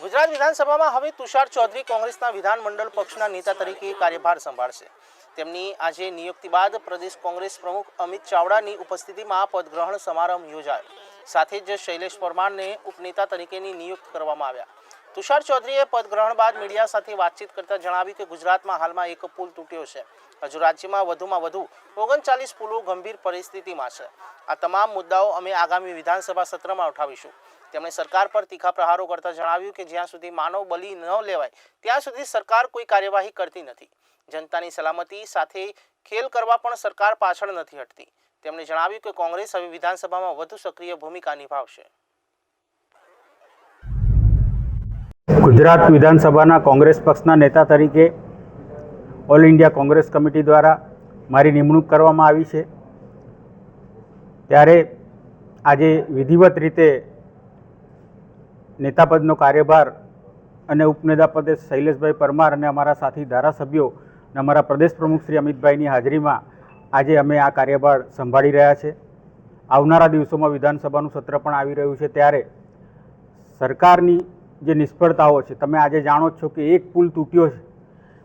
ગુજરાત વિધાનસભામાં હવે તુષાર ચૌધરી કોંગ્રેસના વિધાનમંડળ પક્ષના નેતા તરીકે કાર્યભાર સંભાળશે. તેમની આજે નિયુક્તિ બાદ પ્રદેશ કોંગ્રેસ પ્રમુખ અમિત ચાવડાની ઉપસ્થિતિમાં પદગ્રહણ સમારંભ યોજાયો. સાથે જ શૈલેષ પરમારને ઉપનેતા તરીકેની નિયુક્ત કરવામાં આવ્યા. તુષાર ચૌધરીએ પદગ્રહણ બાદ મીડિયા સાથે વાતચીત કરતા જણાવ્યું કે ગુજરાતમાં હાલમાં એક પુલ તૂટ્યો છે. હજુ રાજ્યમાં વધુમાં વધુ ઓગણચાલીસ પુલો ગંભીર પરિસ્થિતિમાં છે. આ તમામ મુદ્દાઓ અમે આગામી વિધાનસભા સત્રમાં ઉઠાવીશું. તેમણે સરકાર પર તીખા પ્રહારો કરતા જણાવ્યું કે જ્યાં સુધી માનવ બલી ન લેવાય, ત્યાં સુધી સરકાર કોઈ કાર્યવાહી કરતી નથી. જનતાની સલામતી સાથે ખેલ કરવા પણ સરકાર પાછળ નથી હટતી. તેમણે જણાવ્યું કે કોંગ્રેસ હવે વિધાનસભામાં વધુ સક્રિય ભૂમિકા નિભાવશે. ગુજરાત વિધાનસભાના કોંગ્રેસ પક્ષના નેતા તરીકે ઓલ ઇન્ડિયા કોંગ્રેસ કમિટી દ્વારા મારી નિમણૂક કરવામાં આવી છે. ત્યારે આજે વિધિવત રીતે નેતાપદનો કાર્યભાર અને ઉપનેતા પદે શૈલેષભાઈ પરમાર અને અમારા સાથી ધારાસભ્યો અને અમારા પ્રદેશ પ્રમુખ શ્રી અમિતભાઈની હાજરીમાં આજે અમે આ કાર્યભાર સંભાળી રહ્યા છે. આવનારા દિવસોમાં વિધાનસભાનું સત્ર પણ આવી રહ્યું છે. ત્યારે સરકારની જે નિષ્ફળતાઓ છે, તમે આજે જાણો છો કે એક પુલ તૂટ્યો છે,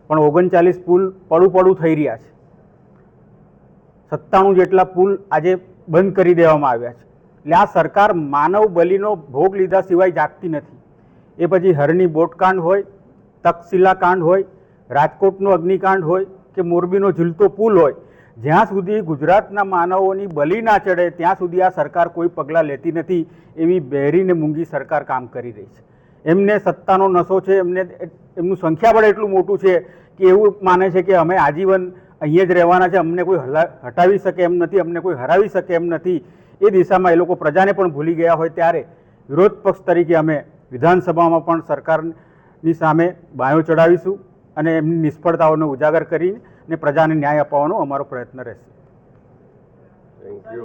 પણ ઓગણચાલીસ પુલ પડું પડું થઈ રહ્યા છે. સત્તાણું જેટલા પુલ આજે બંધ કરી દેવામાં આવ્યા છે. એટલે આ સરકાર માનવ બલિનો ભોગ લીધા સિવાય જાગતી નથી. એ પછી હરની બોટકાંડ હોય તક્ષશિલા કાંડ હોય, રાજકોટનો અગ્નિકાંડ હોય કે મોરબીનો ઝૂલતો પુલ હોય, જ્યાં સુધી ગુજરાતના માનવોની બલી ના ચડે, ત્યાં સુધી આ સરકાર કોઈ પગલાં લેતી નથી એવી બહેરીને મૂંગી સરકાર કામ કરી રહી છે. એમને સત્તાનો નશો છે, એમને એમનું સંખ્યાબળ એટલું મોટું છે કે એવું માને છે કે અમે આજીવન અહીંયા જ રહેવાના છે, અમને કોઈ હટાવી શકે એમ નથી, અમને કોઈ હરાવી શકે એમ નથી. એ દિશામાં એ લોકો પ્રજાને પણ ભૂલી ગયા હોય ત્યારે વિરોધ પક્ષ તરીકે અમે વિધાનસભામાં પણ સરકારની સામે બાયો ચડાવીશું અને એમની નિષ્ફળતાઓને ઉજાગર કરીને પ્રજાને ન્યાય અપાવવાનો અમારો પ્રયત્ન રહેશે.